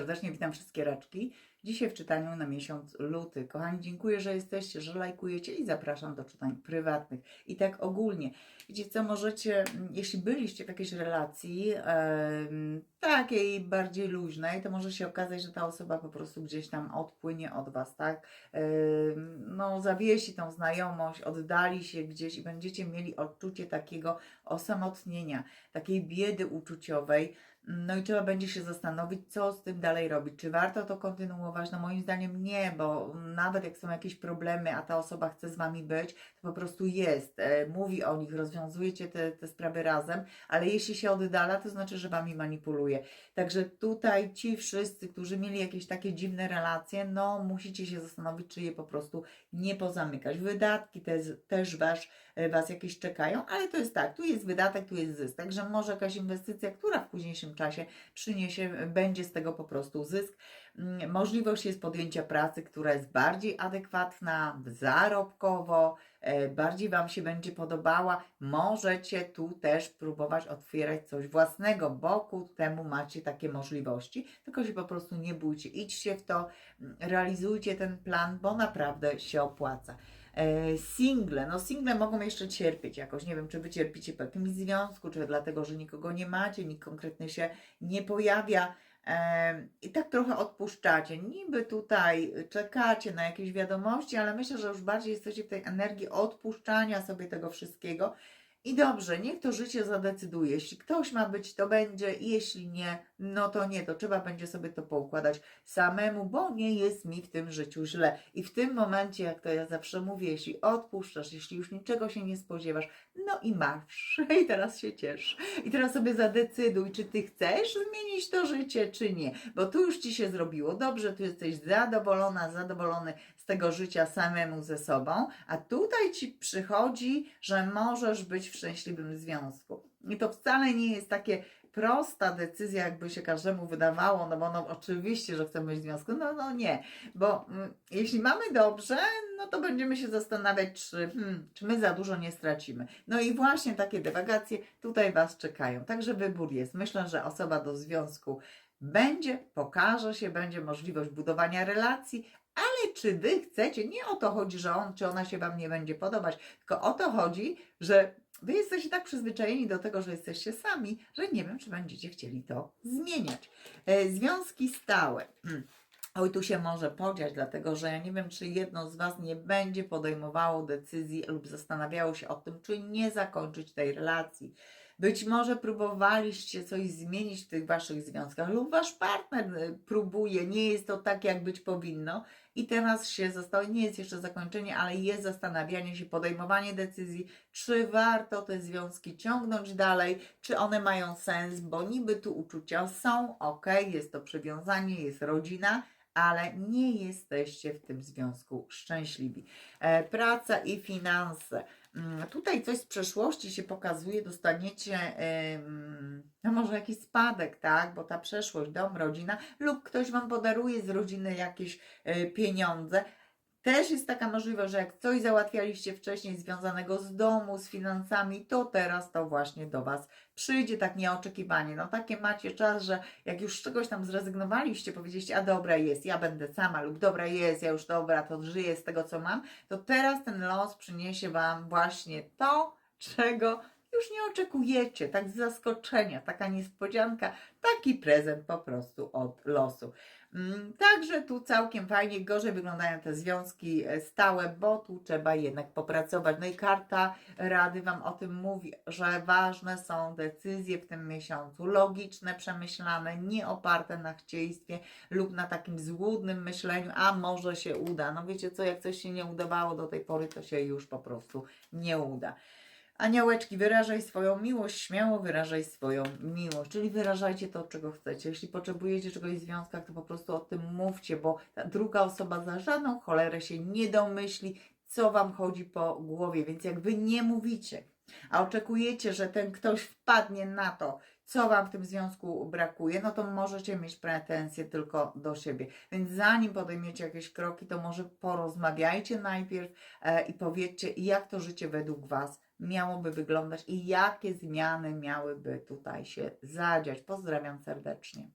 Serdecznie witam wszystkie raczki. Dzisiaj w czytaniu na miesiąc luty. Kochani, dziękuję, że jesteście, że lajkujecie i zapraszam do czytań prywatnych. I tak ogólnie. Wiecie co, możecie, mm, jeśli byliście w jakiejś relacji em, takiej bardziej luźnej, to może się okazać, że ta osoba po prostu gdzieś tam odpłynie od Was, tak? Em, no, zawiesi tą znajomość, oddali się gdzieś i będziecie mieli odczucie takiego osamotnienia, takiej biedy uczuciowej. No i trzeba będzie się zastanowić, co z tym dalej robić. Czy warto to kontynuować? No moim zdaniem nie, bo nawet jak są jakieś problemy, a ta osoba chce z Wami być, to po prostu jest. E, mówi o nich, rozwiązujecie te, te sprawy razem, ale jeśli się oddala, to znaczy, że Wami manipuluje. Także tutaj ci wszyscy, którzy mieli jakieś takie dziwne relacje, no musicie się zastanowić, czy je po prostu nie pozamykać. Wydatki też, też wasz, e, Was jakieś czekają, ale to jest tak, tu jest wydatek, tu jest zysk. Także może jakaś inwestycja, która w późniejszym czasie przyniesie, będzie z tego po prostu zysk. Mm, Możliwość jest podjęcia pracy, która jest bardziej adekwatna, zarobkowo, e, bardziej Wam się będzie podobała. Możecie tu też próbować otwierać coś własnego, bo ku temu macie takie możliwości. Tylko się po prostu nie bójcie, idźcie w to, mm, realizujcie ten plan, bo naprawdę się opłaca. E, Single, no single mogą jeszcze cierpieć jakoś, nie wiem, czy wy cierpicie po jakimś związku, czy dlatego, że nikogo nie macie, nikt konkretny się nie pojawia e, i tak trochę odpuszczacie. Niby tutaj czekacie na jakieś wiadomości, ale myślę, że już bardziej jesteście w tej energii odpuszczania sobie tego wszystkiego. I dobrze, niech to życie zadecyduje. Jeśli ktoś ma być, to będzie, jeśli nie, no to nie, to trzeba będzie sobie to poukładać samemu, bo nie jest mi w tym życiu źle. I w tym momencie, jak to ja zawsze mówię, jeśli odpuszczasz, jeśli już niczego się nie spodziewasz, no i masz. I teraz się ciesz. I teraz sobie zadecyduj, czy ty chcesz zmienić to życie, czy nie. Bo tu już ci się zrobiło dobrze, tu jesteś zadowolona, zadowolony z tego życia samemu ze sobą, a tutaj ci przychodzi, że możesz być w szczęśliwym związku. I to wcale nie jest takie prosta decyzja, jakby się każdemu wydawało, no bo no oczywiście, że chcemy być w związku, no, no nie, bo mm, jeśli mamy dobrze, no to będziemy się zastanawiać, czy, hmm, czy my za dużo nie stracimy. No i właśnie takie dywagacje tutaj Was czekają. Także wybór jest. Myślę, że osoba do związku będzie, pokaże się, będzie możliwość budowania relacji, ale czy Wy chcecie, nie o to chodzi, że on czy ona się Wam nie będzie podobać, tylko o to chodzi, że Wy jesteście tak przyzwyczajeni do tego, że jesteście sami, że nie wiem, czy będziecie chcieli to zmieniać. E, związki stałe. Hmm. Oj, tu się może podziać, dlatego że ja nie wiem, czy jedno z Was nie będzie podejmowało decyzji lub zastanawiało się o tym, czy nie zakończyć tej relacji. Być może próbowaliście coś zmienić w tych Waszych związkach, lub Wasz partner y, próbuje, nie jest to tak, jak być powinno, i teraz się zostało, nie jest jeszcze zakończenie, ale jest zastanawianie się, podejmowanie decyzji, czy warto te związki ciągnąć dalej, czy one mają sens, bo niby tu uczucia są, ok, jest to przywiązanie, jest rodzina, ale nie jesteście w tym związku szczęśliwi. E, praca i finanse. Mm, Tutaj coś z przeszłości się pokazuje, dostaniecie no może jakiś spadek, tak, bo ta przeszłość, dom, rodzina lub ktoś Wam podaruje z rodziny jakieś e, pieniądze. Też jest taka możliwość, że jak coś załatwialiście wcześniej związanego z domu, z finansami, to teraz to właśnie do Was przyjdzie tak nieoczekiwanie. No takie macie czas, że jak już z czegoś tam zrezygnowaliście, powiedzieliście, a dobra jest, ja będę sama lub dobra jest, ja już dobra, to żyję z tego, co mam, to teraz ten los przyniesie Wam właśnie to, czego już nie oczekujecie, tak z zaskoczenia, taka niespodzianka, taki prezent po prostu od losu. Mm, Także tu całkiem fajnie, gorzej wyglądają te związki e, stałe, bo tu trzeba jednak popracować. No i karta Rady Wam o tym mówi, że ważne są decyzje w tym miesiącu, logiczne, przemyślane, nie oparte na chcieństwie lub na takim złudnym myśleniu, a może się uda. No wiecie co, jak coś się nie udawało do tej pory, to się już po prostu nie uda. Aniołeczki, wyrażaj swoją miłość, śmiało wyrażaj swoją miłość, czyli wyrażajcie to, czego chcecie. Jeśli potrzebujecie czegoś w związkach, to po prostu o tym mówcie, bo ta druga osoba za żadną cholerę się nie domyśli, co wam chodzi po głowie. Więc jak wy nie mówicie, a oczekujecie, że ten ktoś wpadnie na to, co wam w tym związku brakuje, no to możecie mieć pretensje tylko do siebie. Więc zanim podejmiecie jakieś kroki, to może porozmawiajcie najpierw e, i powiedzcie, jak to życie według was miałoby wyglądać i jakie zmiany miałyby tutaj się zadziać. Pozdrawiam serdecznie.